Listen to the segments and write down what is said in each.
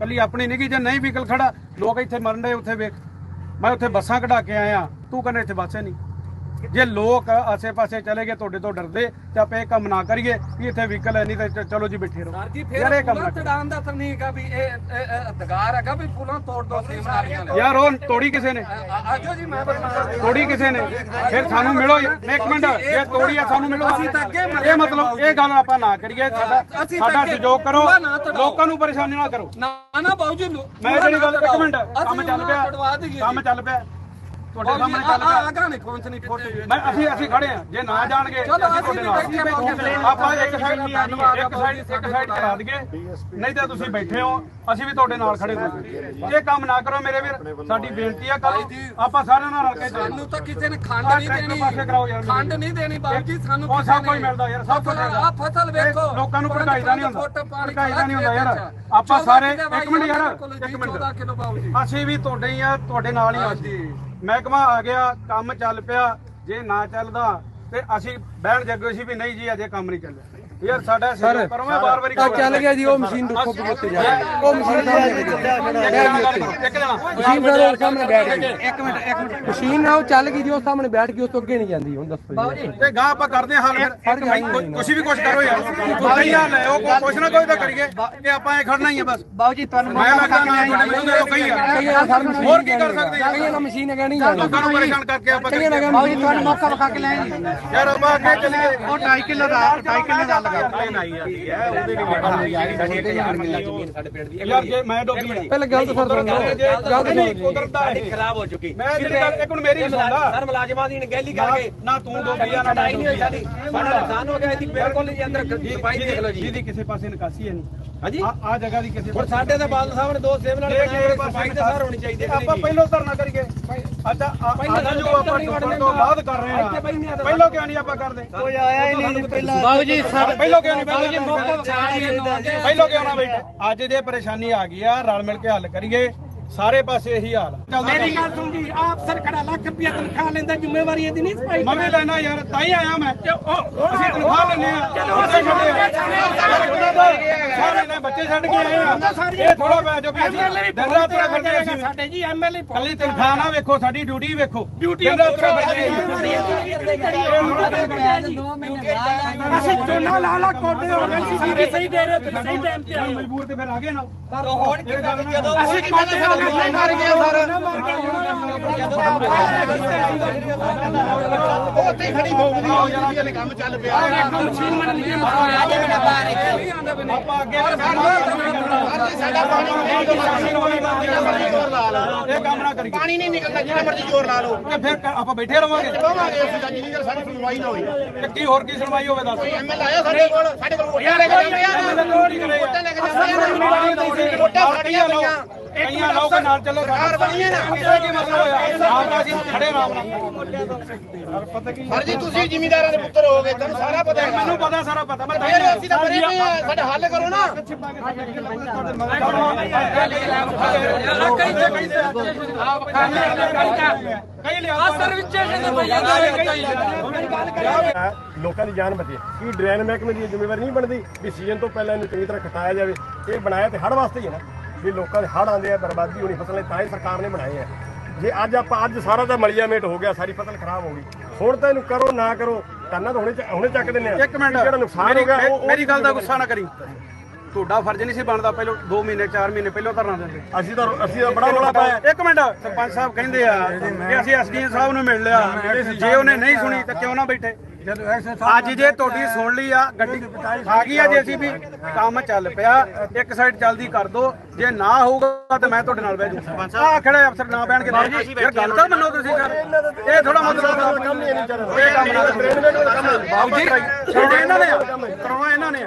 ਕੱਲੀ ਆਪਣੀ ਨਹੀਂ ਗੀ ਜੇ ਨਹੀਂ ਵਹੀਕਲ ਖੜਾ, ਲੋਕ ਇੱਥੇ ਮਰਨ ਦੇ ਉੱਥੇ ਵੇਖ। ਮੈਂ ਉੱਥੇ ਬੱਸਾਂ ਕਢਾ ਕੇ ਆਇਆ, ਤੂੰ ਕਹਿੰਦਾ ਇੱਥੇ ਬੱਸੇ ਨਹੀਂ। ਜੇ ਲੋਕ ਆਸੇ-ਪਾਸੇ ਚਲੇ ਗਏ ਤੁਹਾਡੇ ਤੋਂ ਡਰਦੇ ਤੇ ਆਪੇ ਇਹ ਕੰਮ ਨਾ ਕਰੀਏ ਵੀ ਇੱਥੇ ਵਹੀਕਲ ਹੈ ਨਹੀਂ ਤੇ ਚਲੋ ਜੀ ਬੈਠੇ ਰਹੋ। ਸਰ ਜੀ ਯਾਰ ਫਿਰ ਇਹ ਕੰਮ ਪੁਲਾਂ ਨਾ ਦਾ ਤਾਂ ਨਹੀਂ ਹੈਗਾ ਵੀ ਇਹ ਅਧਿਕਾਰ ਹੈਗਾ ਵੀ ਪੁਲਾਂ ਤੋੜ ਦੋ ਸੇਮ ਨਾਲੀਆਂ ਲੈ ਯਾਰ ਉਹ ਤੋੜੀ ਕਿਸੇ ਨੇ? ਆਜੋ ਜੀ ਮੈਂ ਬਤਾ ਤੋੜੀ ਕਿਸੇ ਨੇ? ਫਿਰ ਸਾਨੂੰ ਮਿਲੋ। ਇੱਕ ਮਿੰਟ ਇਹ ਤੋੜੀ ਆ ਸਾਨੂੰ ਮਿਲੋ। ਅਸੀਂ ਤਾਂ ਅੱਗੇ ਇਹ ਮਤਲਬ ਇਹ ਗੱਲ ਆਪਾਂ ਨਾ ਕਰੀਏ। ਸਾਡਾ ਅਸੀਂ ਤਾਂ ਸਾਡਾ ਅੱਗੇ ਸਹਿਯੋਗ ਕਰੋ। ਪੂਰਾ ਨਾ ਤੜਾਓ। ਲੋਕਾਂ ਨੂੰ ਪਰੇਸ਼ਾਨੀ ਨਾ ਕਰੋ। ਨਾ ਨਾ ਬਾਊ ਜੀ ਮੈਂ ਜਿਹੜੀ ਗੱਲ ਇੱਕ ਮਿੰਟ ਕੰਮ ਚੱਲ ਪਿਆ। ਕੰਮ ਚੱਲ ਪਿਆ। ਤੁਹਾਡੇ ਬਾਊ ਜੀ ਸਾਹਮਣੇ ਚੱਲ ਪਿਆ ਆਗਾ ਨਹੀਂ ਪਹੁੰਚਣੀ ਫੋਟੋ ਮੈਂ ਅਸੀਂ ਅਸੀਂ ਖੜੇ ਆ ਜੇ ਨਾ ਜਾਣਗੇ ਚਲੋ ਅਸੀਂ ਅਸੀਂ ਤੁਹਾਡੇ ਵੀ ਨਾਲ। ਬੈਠੇ ਬੈਠੇ ਆਪਾਂ ਇੱਕ ਸਾਈਡ ਧੰਨਵਾਦ ਇੱਕ ਸਾਈਡ ਇੱਕ ਸਾਈਡ ਕਰਾ ਦਈਏ ਨਹੀਂ ਤਾਂ ਤੁਸੀਂ ਬੈਠੇ ਹੋ। ਅਸੀਂ ਵੀ ਤੁਹਾਡੇ ਨਾਲ ਖੜੇ ਹਾਂ। ਇਹ ਕੰਮ ਨਾ ਕਰੋ ਮੇਰੇ ਵੀਰ ਸਾਡੀ ਬੇਨਤੀ ਆ ਕੱਲ ਆਪਾਂ ਸਾਰਿਆਂ ਨਾਲ ਰਲ ਕੇ ਚੱਲਣਾ ਸਾਨੂੰ ਤਾਂ ਕਿਸੇ ਨੇ ਖੰਡ ਆਹ ਨਹੀਂ ਟਰੈਕਟਰ ਦੇਣੀ। ਪਾਸੇ ਕਰਾਓ ਯਾਰ ਖੰਡ ਨਹੀਂ ਦੇਣੀ ਬਾਬੂ ਜੀ ਸਾਨੂੰ ਉਹ ਕਿਸੇ ਸਭ ਕੁਝ ਨੇ। ਮਿਲਦਾ ਯਾਰ ਸਭ ਕੁਝ ਮਿਲਦਾ। ਆ ਫਸਲ ਵੇਖੋ। ਇਹ ਲੋਕਾਂ ਨੂੰ ਨਹੀਂ ਪੰਜ ਹੁੰਦਾ। ਨਹੀਂ ਯਾਰ। ਆਪਾਂ ਸਾਰੇ ਇੱਕ ਮਿੰਟ ਯਾਰ। ਇੱਕ ਮਿੰਟ। 14 ਕਿਲੋ ਬਾਬੂ ਜੀ। ਅਸੀਂ ਵੀ ਤੁਹਾਡੇ ਹੀ ਆ ਤੁਹਾਡੇ ਨਾਲ ਹੀ ਆ। ਮਹਿਕਮਾ ਆ ਗਿਆ, ਕੰਮ ਚੱਲ ਪਿਆ, ਜੇ ਨਾ ਚੱਲਦਾ ਤੇ ਅਸੀਂ ਬਹਿਣ ਜੱਗੇ ਸੀ ਵੀ ਨਹੀਂ ਜੀ, ਅਜੇ ਕੰਮ ਨਹੀਂ ਚੱਲਿਆ। ਯਾਰ ਸਾਡਾ ਸਹਿਯੋਗ ਕਰੋ ਮੈਂ ਬਾਰ ਵਾਰੀ ਆ ਚੱਲ ਗਿਆ ਜੀ ਉਹ ਮਸ਼ੀਨ ਦੇਖੋ ਵੀ ਉੱਤੇ ਜਾ ਰਹੀ। ਉਹ ਮਸ਼ੀਨ ਸਾਹਮਣੇ ਇੱਕ ਜਣਾ। ਮਸ਼ੀਨ ਦਾ ਉਹ ਸਾਹਮਣੇ ਬੈਠ ਗਈ। ਇੱਕ ਮਿੰਟ ਇੱਕ ਮਿੰਟ। ਮਸ਼ੀਨ ਨਾਲ ਉਹ ਚੱਲ ਗਈ ਜੀ ਉਹ ਸਾਹਮਣੇ ਬੈਠ ਗਈ ਉਸ ਤੋਂ ਅੱਗੇ ਨਹੀਂ ਜਾਂਦੀ ਹੁਣ ਦੱਸੋ ਜੀ। ਤੇ ਗਾਂ ਆਪਾਂ ਕਰਦੇ ਹਾਂ ਹਾਲ ਫਿਰ। ਕੁਛ ਵੀ ਕੁਛ ਕਰੋ ਯਾਰ। ਤੁਸੀਂ ਹਾਲ ਲੈ ਉਹ ਕੁਛ ਨਾ ਕੋਈ ਤਾਂ ਕਰੀਏ ਕਿ ਆਪਾਂ ਇਹ ਖੜਨਾ ਹੀ ਹੈ ਬਸ। ਬਾਬੂ ਜੀ ਤੁਹਾਨੂੰ ਮੈਂ ਲੱਗਦਾ ਨਾ ਤੁਹਾਡੇ ਮੈਨੂੰ ਦੇ ਕਹੀ ਆ। ਕਈਆਂ ਨਾਲ ਸਰ ਮਸ਼ੀਨ ਹੋਰ ਕੀ ਕਰ ਸਕਦੇ ਆ? ਕਈਆਂ ਨਾਲ ਮਸ਼ੀਨ ਹੈਗਾ ਨਹੀਂ ਜਾਣੀ। ਲੋਕਾਂ ਨੂੰ ਪਰੇਸ਼ਾਨ ਕਰਕੇ ਆਪਾਂ ਕਈਆਂ ਨਾਲ ਬਾਬੂ ਜੀ ਤੁਹਾਨੂੰ ਮੌਕਾ ਵਿਖਾ ਕੇ ਲੈ ਜੀ ਯਾਰ ਆਪਾਂ ਅੱਗੇ ਚੱਲੀਏ। ਉਹ 2.5 ਕਿਲੋ ਦਾ 2.5 ਕਿਲੋ ਦਾ ਲਗਾ ਯਾਰ ਜੇ ਮੈਂ ਆ ਪਹਿਲਾਂ ਗਲਤ ਸਰ ਸੁਣੋ। ਗਲਤ ਨਹੀਂ ਕੁਦਰਤ ਦਾ ਇਹ। ਖਰਾਬ ਹੋ ਚੁੱਕੀ। ਮੈਂ ਜਿਹੜੀ ਇੱਕ ਹੁਣ ਮੇਰੀ ਸੁਣਦਾ ਸਰ ਮੁਲਾਜ਼ਮਾਂ ਦੀ ਗੈਲੀ ਨਾ- ਕਰਕੇ ਨਾ ਤੂੰ ਡੋਬੀ ਆ ਨਾ ਨਹੀਂ ਹੋਈ ਸਾਡੀ ਸਾਡੀ। ਸਾਡਾ ਨੁਕਸਾਨ ਹੋ ਗਿਆ ਇਹਦੀ ਬਿਲਕੁਲ ਜੀ ਅੰਦਰ ਸਫ਼ਾਈ ਦੇਖ ਲਓ ਜੀ। ਜਿਹਦੀ ਕਿਸੇ ਪਾਸੇ ਨਿਕਾਸੀ ਹੈ ਨਹੀਂ। ਹਾਂਜੀ? ਆ ਆ ਜਗ੍ਹਾ ਦੀ ਕਿਸੇ ਹੁਣ ਸਾਡੇ ਤੇ ਬਾਦਲ ਸਾਹਿਬ ਨੇ ਦੋ ਸੇਵ ਨਾਲ ਸਫ਼ਾਈ ਤੇ ਸਰ ਹੋਣੀ ਚਾਹੀਦੀ ਹੈ ਆਪਾਂ ਪਹਿਲਾਂ ਧਰਨਾ ਕਰੀਏ। ਅੱਛਾ ਆ- ਆ ਜੋ ਆਪਾਂ ਟੁੱਟਣ ਤੋਂ ਬਾਅਦ ਕਰ ਰਹੇ ਹਾਂ ਪਹਿਲਾਂ ਕਿਉਂ ਨਹੀਂ ਆਪਾਂ ਕਰਦੇ? ਕੋਈ ਆਇਆ ਹੀ ਨਹੀਂ ਪਹਿਲਾਂ। ਬਾਬੂ ਜੀ ਪਹਿਲਾਂ ਕਿਉਂ ਨਹੀਂ ਪਹਿਲਾਂ ਪਹਿਲਾਂ ਕਿਉਂ ਨਾ ਬੈਠੇ? ਅੱਜ ਜੇ ਪਰੇਸ਼ਾਨੀ ਆ ਗਈ ਆ ਰਲ ਮਿਲ ਕੇ ਹੱਲ ਕਰੀਏ। ਸਾਰੇ ਪਾਸੇ ਇਹੀ ਹਾਲ ਆ। ਮੇਰੀ ਗੱਲ ਸੁਣ ਜੀ ਆਪ ਸਰ ਖੜਾ ਲੱਖ ਰੁਪਇਆ ਤਨਖਾਹ ਲੈਂਦਾ ਜ਼ਿੰਮੇਵਾਰੀ ਇਹਦੀ ਨਹੀਂ ਸਫ਼ਾਈ ਮੈਂ ਵੀ ਲੈਣਾ ਯਾਰ ਤਾਂ ਹੀ ਆਇਆ ਮੈਂ। ਅਸੀਂ ਤਨਖਾਹ ਲੈਣੇ ਆ। ਸਾਰੇ ਨੇ ਬੱਚੇ ਛੱਡ ਕੇ ਆਏ ਆ। ਇਹ ਥੋੜਾ ਪੈ ਜੋ ਵੀ ਅਸੀਂ ਦਿਨ ਰਾਤ ਤੁਰੇ ਫਿਰਦੇ ਆ ਅਸੀਂ। ਸਾਡੇ ਜੀ ਐਮਐਲਏ ਕੱਲੀ ਤਨਖਾਹ ਨਾ ਵੇਖੋ ਸਾਡੀ ਡਿਊਟੀ ਵੇਖੋ। ਡਿਊਟੀ ਅਸੀਂ। ਚੋਣਾ ਲਾ ਲਾ ਕੋਡੇ ਹੋ ਗਏ ਸੀ ਸਾਰੇ ਸਹੀ ਦੇ ਰਹੇ ਸਹੀ ਟਾਈਮ ਤੇ ਮਜਬੂਰ ਤੇ ਫਿਰ ਆ ਗਏ ਨਾ। ਹੋਰ ਕੀ ਅਸੀਂ ਕੋਡੇ ਹੋ ਗਏ ਮਰ ਗਏ ਸਰ ਉੱਥੇ ਖੜੀ ਭੋਗਦੀ ਹੋ ਜਾਣਾ ਤੇ ਕੰਮ ਚੱਲ ਪਿਆ ਆਪਾਂ ਅੱਗੇ ਸਾਡਾ ਪਾਣੀ ਇਹ ਕੰਮ ਨਾ ਕਰੀਏ ਪਾਣੀ ਨਹੀਂ ਨਿਕਲਦਾ ਜਿੰਨਾ ਮਰਜ਼ੀ ਜ਼ੋਰ ਲਾ ਲਓ। ਤੇ ਫਿਰ ਆਪਾਂ ਬੈਠੇ ਰਵਾਂਗੇ। ਕਹਾਂਗੇ ਅਸੀਂ ਤਾਂ ਜਿੰਨੀ ਦੇਰ ਸਾਡੀ ਸੁਣਵਾਈ ਨਾ ਹੋਈ। ਤੇ ਕੀ ਹੋਰ ਕੀ ਸੁਣਵਾਈ ਹੋਵੇ ਦੱਸ। ਐਮਐਲ ਆਇਆ ਸਾਡੇ ਕੋਲ ਸਾਡੇ ਕੋਲ ਵੋਟਾਂ ਲੈ ਕੇ ਜਾਂਦੇ ਆ ਵੋਟਾਂ ਸਾਡੀਆਂ ਪਈਆਂ ਕਈਆਂ ਲੋਕ ਨਾਲ ਚੱਲੋ ਸਰਕਾਰ ਬਣੀ ਹੈ ਨਾ। ਇਹ ਕੀ ਮਤਲਬ ਹੋਇਆ? ਆਪ ਤਾਂ ਅਸੀਂ ਖੜੇ ਆਰਾਮ ਨਾਲ ਸਰ ਜੀ ਤੁਸੀਂ ਜ਼ਿਮੀਂਦਾਰਾਂ ਦੇ ਪੁੱਤਰ ਹੋਗੇ ਤੁਹਾਨੂੰ ਸਾਰਾ ਪਤਾ ਹੈ। ਮੈਨੂੰ ਪਤਾ ਸਾਰਾ ਪਤਾ। ਮੈਂ ਤਾਂ ਅਸੀਂ ਤਾਂ ਬਰੇ ਆ ਸਾਡਾ ਹੱਲ ਕਰੋ ਨਾ। ਕਈ ਲਿਆ ਸਰ ਵਿੱਚ ਇਹਦੇ ਭਈਆ ਦਾ ਹੈ, ਲੋਕਾਂ ਦੀ ਜਾਨ ਬਚੇ ਕੀ ਡਰੇਨ ਮਹਿਕਮੇ ਦੀ ਇਹ ਜ਼ਿੰਮੇਵਾਰੀ ਨਹੀਂ ਬਣਦੀ ਵੀ ਸੀਜ਼ਨ ਤੋਂ ਪਹਿਲਾਂ ਇਹਨੂੰ ਚੰਗੀ ਤਰ੍ਹਾਂ ਖਟਾਇਆ ਜਾਵੇ। ਇਹ ਬਣਾਇਆ ਤੇ ਹੜ ਵਾਸਤੇ ਹੀ ਹੈ ਨਾ। ਵੀ ਲੋਕਾਂ ਦੇ ਹੜ ਆਉਂਦੇ ਆ ਬਰਬਾਦੀ ਹੋਣੀ ਫਸਲਾਂ ਦੀ, ਤਾਂ ਹੀ ਸਰਕਾਰ ਨੇ ਬਣਾਏ ਆ। ਜੇ ਅੱਜ ਆਪਾਂ ਅੱਜ ਸਾਰਾ ਦਾ ਮਲੀਆ ਮੇਟ ਹੋ ਗਿਆ ਸਾਰੀ ਫਸਲ ਖਰਾਬ ਹੋ ਗਈ। ਹੁਣ ਤਾਂ ਇਹਨੂੰ ਕਰੋ ਨਾ ਕਰੋ ਕਰਨਾ ਤਾਂ ਹੁਣੇ ਚ- ਹੁਣੇ ਚੱਕ ਦਿੰਨੇ ਆ। ਇੱਕ ਮਿੰਟ। ਜਿਹੜਾ ਨੁਕਸਾਨ ਹੋ ਗਿਆ ਮੇਰੀ ਗੱਲ ਦਾ ਗੁੱਸਾ ਨਾ ਕਰੀ। ਤੁਹਾਡਾ ਫਰਜ਼ ਨਹੀਂ ਸੀ ਬਣਦਾ ਪਹਿਲਾਂ 2 ਮਹੀਨੇ 4 ਮਹੀਨੇ ਪਹਿਲਾਂ ਧਰਨਾ ਦਿੰਦੇ ਅਸੀਂ ਤਾਂ ਅਸੀਂ ਤਾਂ ਬੜਾ ਰੋਲਾ ਪਾਇਆ। ਇੱਕ ਮਿੰਟ ਸਰਪੰਚ ਸਾਹਿਬ ਕਹਿੰਦੇ ਆ ਕਿ ਅਸੀਂ ਐਸਡੀਐਮ ਸਾਹਿਬ ਨੂੰ ਮਿਲ ਲਿਆ ਜੇ ਉਹਨੇ ਨਹੀਂ ਸੁਣੀ ਤਾਂ ਕਿਉਂ ਨਾ ਬੈਠੇ? ਅੱਜ ਜੇ ਤੁਹਾਡੀ ਸੁਣ ਲਈ ਆ ਗੱਡੀ ਆ ਗਈ ਆ ਜੇ ਅਸੀਂ ਵੀ ਕੰਮ ਚੱਲ ਪਿਆ ਇੱਕ ਸਾਈਡ ਜਲਦੀ ਕਰ ਦੋ। ਜੇ ਨਾ ਹੋਊਗਾ ਤਾਂ ਮੈਂ ਤੁਹਾਡੇ ਨਾਲ ਬਹਿ ਜੂ ਆ ਖੜੇ ਅਫਸਰ ਨਾ ਬਹਿਣ ਕੇ ਯਾਰ ਗੱਲ ਤਾਂ ਮੰਨੋ ਤੁਸੀਂ ਸਰ ਇਹ ਥੋੜਾ ਮਤਲਬ ਕੰਮ ਨਹੀਂ ਵਿਚਾਰਾ ਇਹ ਕੰਮ ਨਾ ਡਰੇਨ ਮਹਿਕਮੇ ਦਾ ਕੰਮ ਹੈ। ਬਾਬੂ ਜੀ ਛੋੜੇ ਇਹਨਾਂ ਨੇ। ਆ, ਕਰਾਉਣਾ ਇਹਨਾਂ ਨੇ।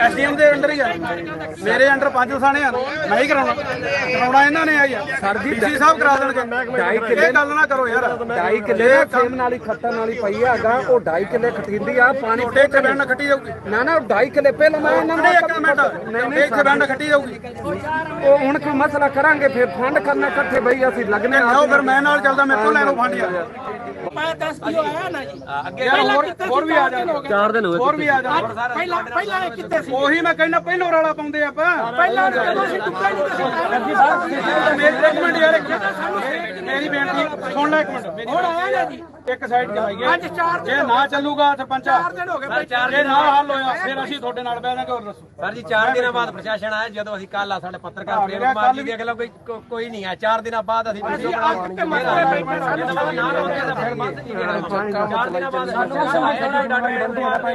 ਐਸਡੀਐਮ ਦੇ ਅੰਡਰ ਹੀ ਆ। ਮੇਰੇ ਅੰਡਰ ਪੰਜ ਥਾਣੇ ਆ। ਮੈਂ ਹੀ ਕਰਾਉਣਾ। ਕਰਾਉਣਾ ਇਹਨਾਂ ਨੇ ਆ ਯਾਰ ਸਰ ਜੀ ਡੀਸੀ ਸਾਹਿਬ ਕਰਾ ਦੇਣਗੇ। ਢਾਈ ਕਿੱਲੇ ਗੱਲ ਨਾ ਕਰੋ ਯਾਰ। ਢਾਈ ਕਿੱਲੇ ਸੇਮ ਨਾਲ ਹੀ ਖੱਟਣ ਵਾਲੀ ਪਈ ਹੈਗਾ ਉਹ ਢਾਈ ਕਿੱਲੇ ਖਟਿੰਦੀ ਆ ਪਾਣੀ ਤੁਹਾਡੇ ਇੱਥੇ ਬੈਂਡ ਖੱਟੀ ਜਾਊਗੀ। ਨਾ ਨਾ ਉਹ ਢਾਈ ਕਿੱਲੇ ਪਹਿਲਾਂ ਮੈਂ ਇਹਨਾਂ ਨੂੰ ਨਹੀਂ ਇੱਕ ਮਿੰਟ। ਨਹੀਂ ਇੱਥੇ ਬੈਂਡ ਖੱਟੀ ਜਾਊਗੀ। ਉਹ ਹੁਣ ਕੋਈ ਮਸਲਾ ਕਰਾਂਗੇ ਫਿਰ ਫੰਡ ਕਰਨਾ ਇਕੱਠੇ ਬਈ ਅਸੀਂ ਲੱਗਨੇ ਆਓ ਫਿਰ ਮੈਂ ਨਾਲ ਚੱਲਦਾ ਮੇਰੇ ਕੋਲ ਲੈ ਲਓ ਫੰਡ ਯਾਰ। ਮੈਂ ਦੱਸ ਦਿਓ ਆਇਆ ਨਾ ਜੀ। ਯਾਰ ਹੋਰ ਹੋਰ ਵੀ ਆ ਜਾ। ਚਾਰ ਦਿਨ ਹੋਏ ਹੋਰ ਵੀ ਆ ਜਾ। ਪਹਿਲਾਂ ਪਹਿਲਾਂ ਇਹ ਕਿੱਥੇ ਸੀ? ਉਹੀ ਮੈਂ ਕਹਿੰਦਾ ਪਹਿਲੋਂ ਰੌਲਾ ਪਾਉਂਦੇ ਆਪਾਂ। ਪਹਿਲਾਂ ਜਦੋਂ ਅਸੀਂ ਟੁੱਟੇ ਨਹੀਂ ਤੁਸੀਂ ਮੇਰੀ ਇੱਕ ਮਿੰਟ ਯਾਰ ਇੱਕ ਮਿੰਟ। ਮੇਰੀ ਬੇਨਤੀ ਸੁਣ ਲੈ ਇੱਕ ਮਿੰਟ ਮੇਰੀ ਹੁਣ ਆਇਆ ਨਾ ਜੀ ਇੱਕ ਸਾਈਡ ਚਲਾਈਏ ਅੱਜ ਚਾਰ ਦਿਨ ਜੇ ਨਾ ਚੱਲੂਗਾ ਸਰਪੰਚ ਚਾਰ ਦਿਨ ਹੋ ਗਏ ਬਈ ਜੇ ਨਾ ਹੱਲ ਹੋਇਆ ਫਿਰ ਅਸੀਂ ਤੁਹਾਡੇ ਨਾਲ ਬਹਿ ਜਾਾਂਗੇ ਹੋਰ ਦੱਸੋ ਸਰ ਜੀ 4 ਦਿਨਾਂ ਬਾਅਦ ਪ੍ਰਸ਼ਾਸਨ ਆਇਆ ਜਦੋਂ ਅਸੀਂ ਕੱਲ ਆ ਸਾਡੇ ਪੱਤਰਕਾਰ ਪ੍ਰੇਮ ਮੇਰਾ ਕੁਮਾਰ ਜੀ ਦੇਖ ਲਓ ਕੋਈ ਕੋਈ ਨਹੀਂ ਆ 4 ਦਿਨਾਂ ਬਾਅਦ ਅਸੀਂ ਵੀਡੀਓ ਅੱਗ ਤੇ ਸਾਨੂੰ ਨਾ ਰੋਕਿਆ ਤਾਂ ਫਿਰ ਬੰਦ ਨਹੀਂ ਜਿਹੜਾ 4 ਦਿਨਾਂ ਬਾਅਦ ਸਾਨੂੰ ਆਇਆ ਨਾ ਡਾਟਾ